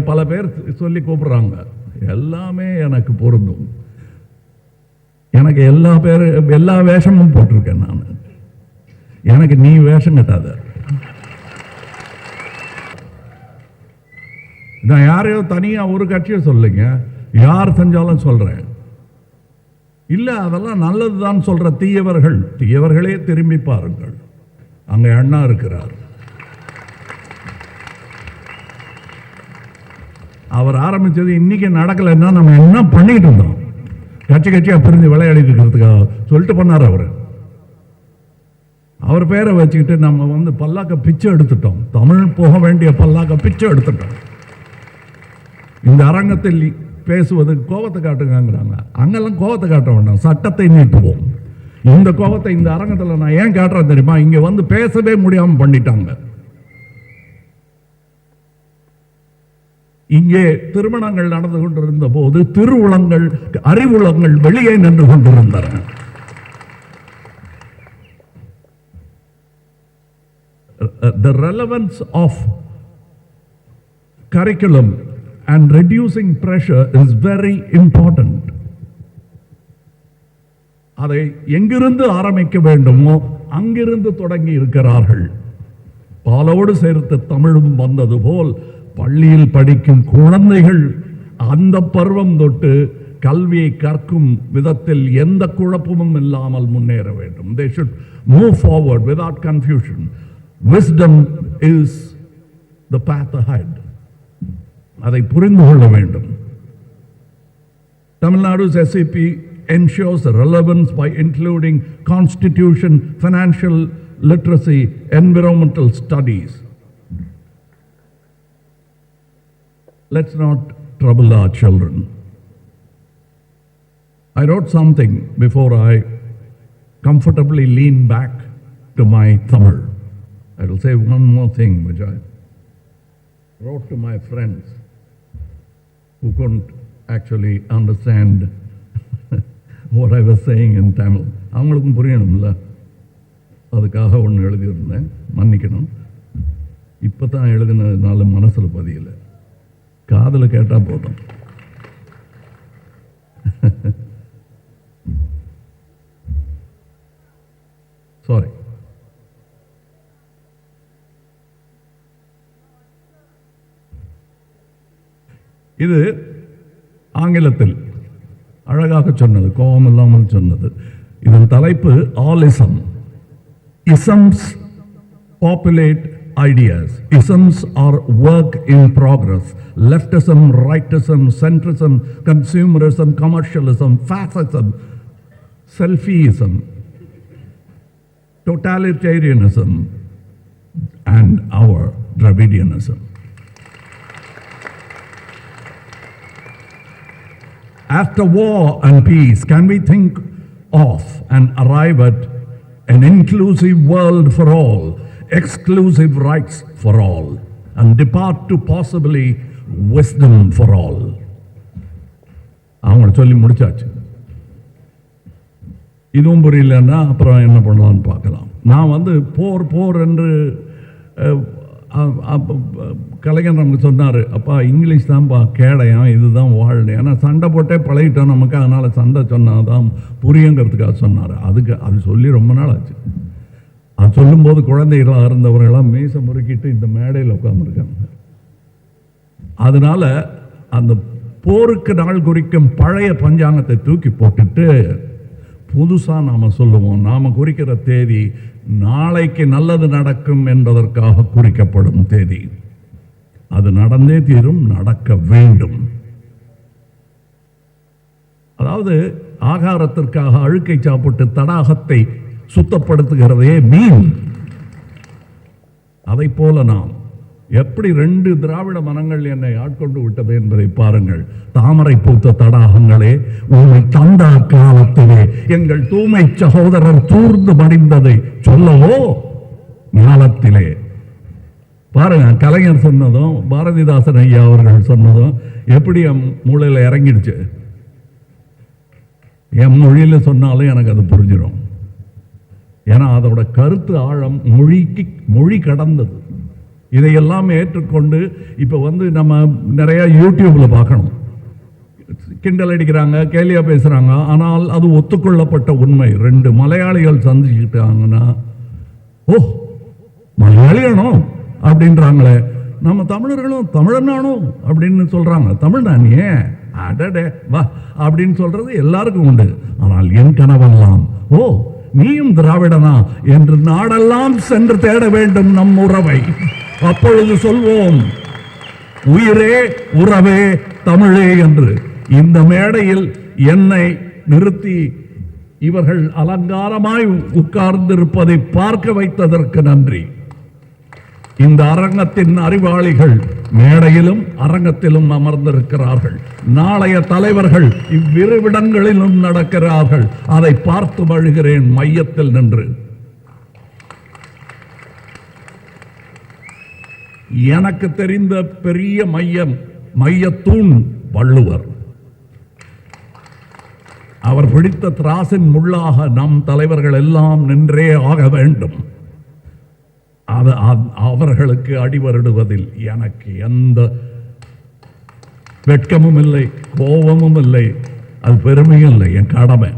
பல பேர் சொல்லி கூப்பிடுறாங்க. எல்லாமே எனக்கு பொருந்தும். எனக்கு எல்லா பேர் எல்லா வேஷமும் போட்டிருக்கேன் நான். எனக்கு நீ வேஷம் கட்டாத. நான் யாரையோ தனியா ஒரு கட்சியை சொல்லுங்க. யார் செஞ்சாலும் சொல்றேன். இல்ல அதெல்லாம் நல்லதுதான் சொல்ற தீயவர்கள். தீயவர்களே திரும்பி பாருங்கள். அங்க அண்ணா இருக்கிறார். அவர் ஆரம்பிச்சது இன்னைக்கு நடக்கலைன்னா நம்ம என்ன பண்ணிட்டு இருந்தோம்? கட்சி கட்சியா பிரிஞ்சு விளையாடிட்டு இருக்கிறதுக்காக சொல்லிட்டு பண்ணார் அவர். அவர் பேரை வச்சுக்கிட்டு நம்ம வந்து பல்லாக்க பிச்சை எடுத்துட்டோம். தமிழ் போக வேண்டிய பல்லாக்க பிச்சை எடுத்துட்டோம். இந்த அரங்கத்தில் பேசுவதுக்கு கோபத்தை காட்டுங்கிறாங்க அங்கெல்லாம் கோபத்தை காட்ட வேண்டாம். சட்டத்தை நீட்டுவோம். இந்த கோபத்தை இந்த அரங்கத்தில் நான் ஏன் காட்டுறேன் தெரியுமா? இங்க வந்து பேசவே முடியாமல் பண்ணிட்டாங்க. இங்கே திருமணங்கள் நடந்து கொண்டிருந்த போது திருவுளங்கள் அறிவுளங்கள் வெளியே நின்று கொண்டிருந்தன. The relevance of curriculum and reducing pressure is very important. அதை எங்கிருந்து ஆரம்பிக்க வேண்டுமோ அங்கிருந்து தொடங்கி இருக்கிறார்கள். பாலோடு சேர்த்து தமிழும் வந்தது போல் பள்ளியில் படிக்கும் குழந்தைகள் அந்த பருவம் தொட்டு கல்வியை கற்கும் விதத்தில் எந்த குழப்பமும் இல்லாமல் முன்னேற வேண்டும் they should move forward without confusion wisdom is the path hide அதை புரிந்து கொள்ள வேண்டும் Tamil Nadu SAP ensures relevance by including constitution, financial literacy, environmental studies Let's not trouble our children. I wrote something before I comfortably lean back to my Tamil. I will say one more thing which I wrote to my friends who couldn't actually understand what I was saying in Tamil. அவங்களுக்கும் புரியணும்ல அதுக்காக ஒன்று எழுதியிருந்தேன் மன்னிக்கணும் இப்போ தான் எழுதினதுனால மனசில் பதியல காதில் கேட்டால் போதும். சாரி இது ஆங்கிலத்தில் அழகாக சொன்னது கோபம் இல்லாமல் சொன்னது. இதன் தலைப்பு ஆலிசம். Isms populate ideas. Isms are work in progress. Leftism, rightism, centrism, consumerism, commercialism, fascism, selfieism, totalitarianism, and our Dravidianism. After war and peace, can we think of and arrive at an inclusive world for all exclusive rights for all, and depart to possibly wisdom for all? அவங்கள சொல்லி முடிச்சாச்சு. இதுவும் புரியலன்னா அப்புறம் என்ன பண்ணலாம்னு பார்க்கலாம். நான் வந்து போர் போர் என்று கலைஞர் நமக்கு சொன்னார் அப்பா இங்கிலீஷ் தான்ப்பா கேடயம் இதுதான் வாழ்னு ஏன்னா சண்டை போட்டே பழகிட்டோம் நமக்கு அதனால் சண்டை சொன்னால் தான் புரியுங்கிறதுக்காக சொன்னார். அதுக்கு அது சொல்லி ரொம்ப நாள் ஆச்சு அது சொல்லும்போது குழந்தைகளாக இருந்தவர்களாம் மீசை முறுக்கிட்டு இந்த மேடையில் உட்காந்துருக்காங்க அதனால அந்த போருக்கு நாள் குறிக்கும் பழைய பஞ்சாங்கத்தை தூக்கி போட்டுட்டு புதுசா நாம சொல்லுவோம். நாம குறிக்கிற தேதி நாளைக்கு நல்லது நடக்கும் என்பதற்காக குறிக்கப்படும் தேதி. அது நடந்தே தீரும் நடக்க வேண்டும். அதாவது ஆகாரத்திற்காக அழுக்கை சாப்பிட்டு தடாகத்தை சுத்தப்படுத்துகிறதே மீன். அதை போல நாம் எப்படி ரெண்டு திராவிட மனங்கள் என்னை ஆட்கொண்டு விட்டது என்பதை பாருங்கள். தாமரை பூத்த தடாகங்களே உண்மை தந்தா காலத்திலே எங்கள் தூமை சகோதரர் தூர்ந்து மடிந்ததை சொல்லவோ? ஞானத்திலே. பாருங்க கலைஞர் சொன்னதும் பாரதிதாசன் ஐயா அவர்கள் சொன்னதும் எப்படி என் மூளையில் இறங்கிடுச்சு. என் மொழியில சொன்னாலும் எனக்கு அது புரிஞ்சிடும் ஏன்னா அதோட கருத்து ஆழம் மொழிக்கு மொழி கடந்தது. இதையெல்லாம் ஏற்றுக்கொண்டு இப்போ வந்து நம்ம நிறையா யூடியூப்பில் பார்க்கணும். கிண்டல் அடிக்கிறாங்க கேலியா பேசுகிறாங்க ஆனால் அது ஒத்துக்கொள்ளப்பட்ட உண்மை. ரெண்டு மலையாளிகள் சந்திச்சுக்கிட்டாங்கன்னா ஓ மலையாளியானோ அப்படின்றாங்களே. நம்ம தமிழர்களும் தமிழனானோ அப்படின்னு சொல்றாங்க. தமிழ்தான் ஏன் அடடே வா அப்படின்னு சொல்கிறது எல்லாருக்கும் உண்டு. ஆனால் என் கனவெல்லாம் ஓ நீயும் திராவிடனா என்று நாடெல்லாம் சென்று தேட வேண்டும் நம் உறவை. அப்பொழுது சொல்வோம் உயிரே உறவே தமிழே என்று. இந்த மேடையில் என்னை நிறுத்தி இவர்கள் அலங்காரமாய் உட்கார்ந்திருப்பதை பார்க்க வைத்ததற்கு நன்றி. இந்த அரங்கத்தின் அறிவாளிகள் மேடையிலும் அரங்கத்திலும் அமர்ந்திருக்கிறார்கள். நாளைய தலைவர்கள் இவ்விருவிடங்களிலும் நடக்கிறார்கள். அதை பார்த்து வழுகிறேன் மையத்தில் நின்று. எனக்கு தெரிந்த பெரிய மையம் மையத்தூண் வள்ளுவர். அவர் பிடித்த திராசின் முள்ளாக நம் தலைவர்கள் எல்லாம் நின்றே ஆக வேண்டும். அது அவர்களுக்கு அடிவருடுவதில் எனக்கு எந்த வெட்கமும் இல்லை கோபமும் இல்லை. அது பெருமையும் இல்லை என் கடமை.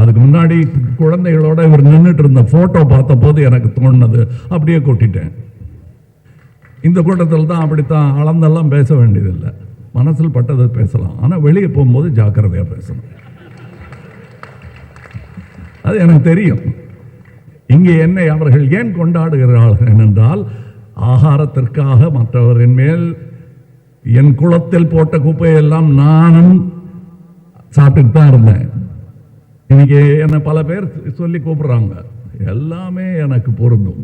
அதுக்கு முன்னாடி குழந்தைகளோட இவர் நின்றுட்டு இருந்த போட்டோ பார்த்த போது எனக்கு தோணுனது அப்படியே கொட்டிட்டேன். இந்த கூட்டத்தில் தான் அப்படித்தான் அளந்தெல்லாம் பேச வேண்டியதில்லை. மனசில் பட்டதை பேசலாம். ஆனால் வெளியே போகும்போது ஜாக்கிரதையாக பேசணும். அது எனக்கு தெரியும். இங்கே என்னை அவர்கள் ஏன் கொண்டாடுகிறார்கள் என்றால் ஆகாரத்திற்காக மற்றவரின் மேல் என் குளத்தில் போட்ட குப்பையெல்லாம் நானும் சாப்பிட்டுட்டு தான் இருந்தேன். இன்னைக்கு என்னை பல பேர் சொல்லி கூப்பிடுறாங்க. எல்லாமே எனக்கு பொருந்தும்.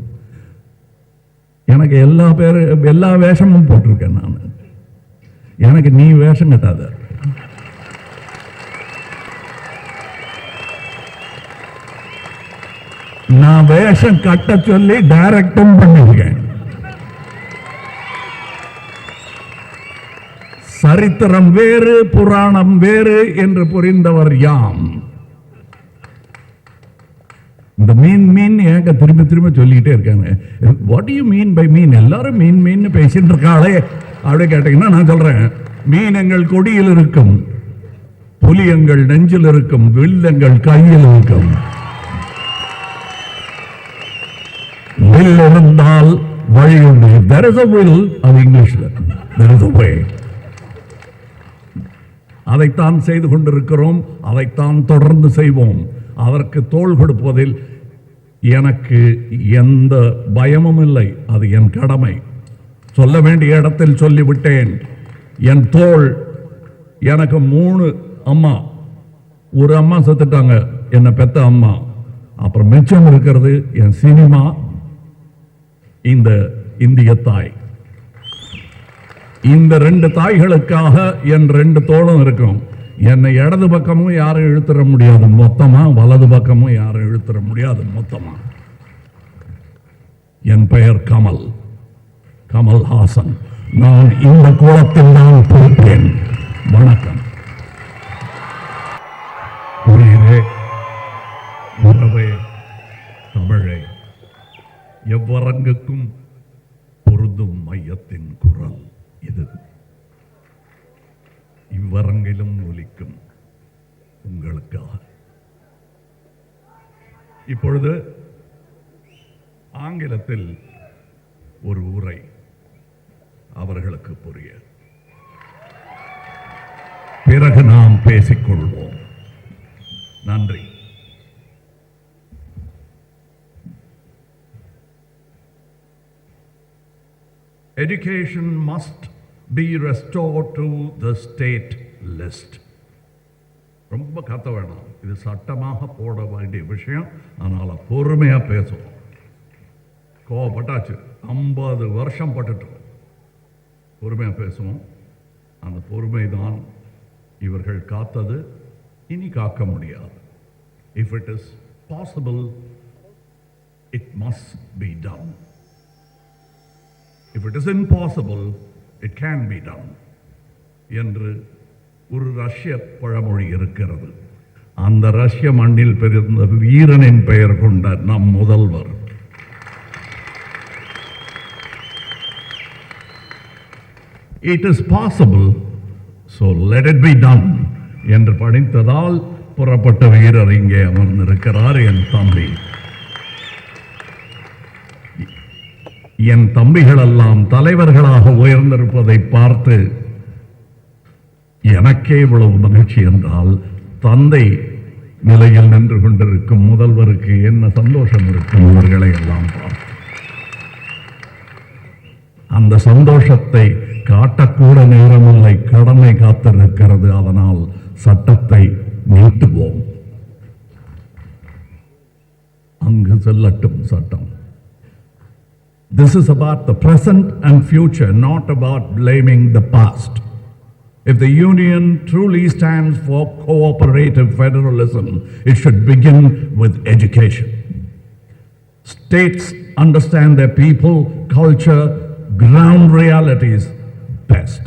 எனக்கு எல்லா பேர் எல்லா வேஷமும் போட்டிருக்கேன் நான். எனக்கு நீ வேஷம் கட்டாத. நான் வேஷம் கட்ட சொல்லி டைரக்டும் பண்ணிருக்கேன். சரித்திரம் வேறு புராணம் வேறு என்று புரிந்தவர் யாம். இந்த மீன் மீன் ஏங்க திரும்ப திரும்ப சொல்லிக்கிட்டே இருக்காங்க. What you mean by mean எல்லாரும் மீன் மீன் பேசிட்டு இருக்காளே அப்படி கேட்டீங்கன்னா நான் சொல்றேன். மீன் எங்கள் கொடியில் இருக்கும் புலி எங்கள் நெஞ்சில் இருக்கும் வில்லங்கள் கையில் இருக்கும். வில் இருந்தால் வழி உண்டு. There is a will அது இங்கிலீஷில் there. Is a அதைத்தான் செய்து கொண்டிருக்கிறோம். அதைத்தான் தொடர்ந்து செய்வோம். அதற்கு தோள் கொடுப்பதில் எனக்கு எந்த பயமும் இல்லை. அது என் கடமை. சொல்ல வேண்டிய இடத்தில் சொல்லிவிட்டேன். என் தோள் எனக்கு மூணு அம்மா. ஒரு அம்மா செத்துட்டாங்க. என்னை பெத்த அம்மா. அப்புறம் மிச்சம் இருக்கிறது என் சினிமா. இந்த இந்திய தாய். இந்த ரெண்டு தாய்களுக்காக என் ரெண்டு தோளும் இருக்கும். என்னை இடது பக்கமும் யாரும் இழுத்துற முடியாது. மொத்தமா வலது பக்கமும் யாரும் இழுத்துற முடியாது. மொத்தமா. என் பெயர் கமல். கமல் ஹாசன் நான் இந்த கோலத்தில் தான் பிறப்பேன். வணக்கம். ஒரு உரை அவர்களுக்கு புரிய. பிறகு நாம் பேசிக்கொள்வோம். நன்றி. Education must be restored to the state list. ரொம்ப கத்த வேணாம். இது சட்டமாக போட வேண்டிய விஷயம். அதனால் பொறுமையா பேசுவோம். கோவப்பட்டாச்சு. ஐம்பது வருஷம் பட்டுட்டோம். பொறுமையாக பேசுவோம். அந்த பொறுமை தான் இவர்கள் காத்தது. இனி காக்க முடியாது. If it is possible it must be done if it is impossible it can be done என்று ஒரு ரஷ்ய பழமொழி இருக்கிறது. அந்த ரஷ்ய மண்ணில் பிறந்த வீரனின் பெயர் கொண்ட நம் முதல்வர் it is possible so let it be done என்று படித்ததால் புறப்பட்ட வீரர் இங்கே அமர்ந்திருக்கிறார் என் தம்பி. என் தம்பிகளெல்லாம் தலைவர்களாக உயர்ந்திருப்பதை பார்த்து எனக்கே இவ்வளவு மகிழ்ச்சி என்றால் தந்தை நிலையில் நின்று கொண்டிருக்கும் முதல்வருக்கு என்ன சந்தோஷம் இருக்கும் இவர்களை எல்லாம் பார்த்து. அந்த சந்தோஷத்தை காட்டக்கூட நேரமில்லை கடமை காத்திருக்கிறது அதனால் சட்டத்தை நீட்டுவோம் அங்கு செல்லட்டும் சட்டம் This is about the present and future, not about blaming the past. If the Union truly stands for cooperative federalism, it should begin with education. States understand their people, culture, ground realities best.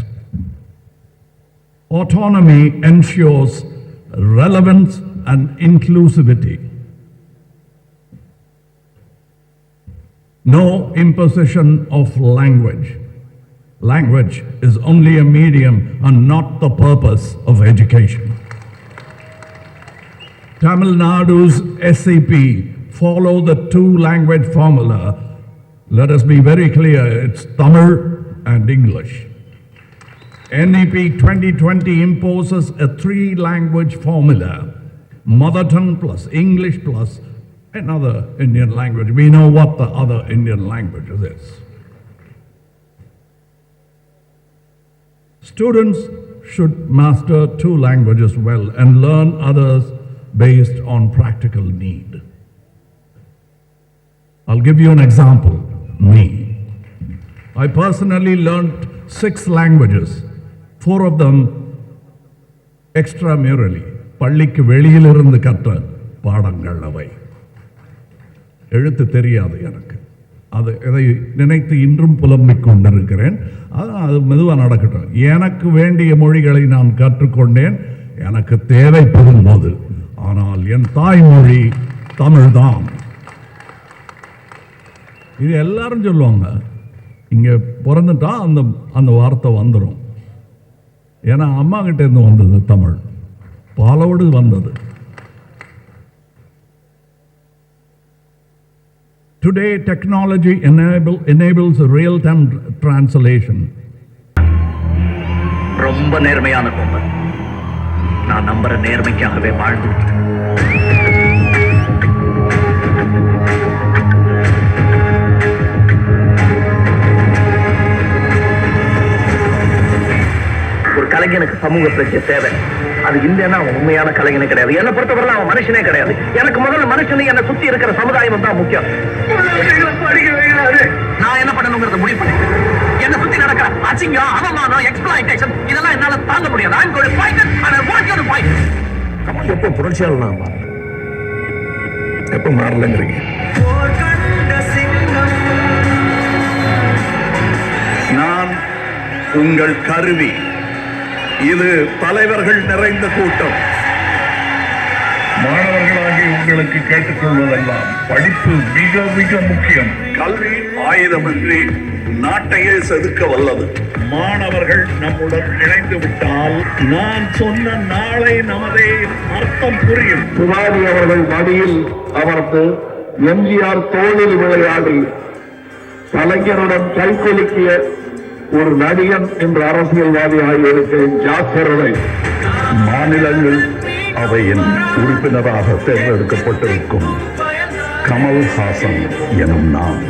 Autonomy ensures relevance and inclusivity. No imposition of language. Language is only a medium and not the purpose of education. Tamil Nadu's SCP follow the two language formula. Let us be very clear, it's Tamil and English. NEP 2020 imposes a three language formula mother tongue plus English plus another Indian language. We know what the other Indian language is. Students should master two languages well and learn others based on practical need. I'll give you an example me. I personally learnt six languages, four of them extramurally பள்ளிக்கு வெளியிலிருந்து கற்ற பாடங்கள் அவை. எழுத்து தெரியாது எனக்கு. அது இதை நினைத்து இன்றும் புலம்பிக் கொண்டிருக்கிறேன். அதான் அது மெதுவாக நடக்கட்டும். எனக்கு வேண்டிய மொழிகளை நான் கற்றுக்கொண்டேன். எனக்கு தேவைப்படும் போது ஆனால் என் தாய்மொழி தமிழ்தான். இது எல்லாரும் சொல்லுவாங்க. இங்கே பிறந்துட்டா அந்த அந்த வார்த்தை வந்துடும் ஏன்னா அம்மா கிட்டேருந்து வந்தது தமிழ். பாலோடு வந்தது. Today technology enable enables real time translation ரொம்ப நேர்மையான கொம்பன் நான் நம்புற நேர்மைக்காகவே வாழ்ந்துட்டு கலைஞனுக்கு சமூக பிரச்சனை தேவை. அது இல்லைன்னா அவன் உண்மையான கலைஞனே கிடையாது. என்னை பொறுத்தவரை அவன் மனுஷனே கிடையாது. எனக்கு முதல்ல மனுஷனு என்னை சுத்தி இருக்கிற சமுதாயம் தான் முக்கியம். நான் என்ன பண்ணணுங்கிறத முடிவு பண்ணிட்டேன். என்ன சுத்தி நடக்கிற அசிங்கம் அவமானம் எக்ஸ்பிளாய்டேஷன் இதெல்லாம் என்னால தாங்க முடியாது. I want you to fight it. எப்போ புரட்சியாளர் நான் மாறேன் எப்போ மாறலங்கிறீங்க? நான் உங்கள் கருவி. இது தலைவர்கள் நிறைந்த கூட்டம். மாணவர்களாகி உங்களுக்கு கேட்டுக்கொள்வதெல்லாம் படிப்பு மிக மிக முக்கியம். கல்வி ஆயுதமின்றி நாட்டையே செதுக்க வல்லது. மாணவர்கள் நம்முடன் இணைந்து விட்டால் நான் சொன்ன நாளை நமதே அர்த்தம் புரியும். சிவாஜி அவர்கள் மடியில் அமர்ந்து எம்ஜிஆர் தோளில் விளையாடி கலைஞருடன் கைகுலுக்கிய ஒரு நடிகன் என்று அரசியல்வாதியாக இருக்கிறேன் ஜாக்கிரதை. மாநிலங்கள் அவையின் உறுப்பினராக தேர்ந்தெடுக்கப்பட்டிருக்கும் கமல்ஹாசன் எனும் நான்.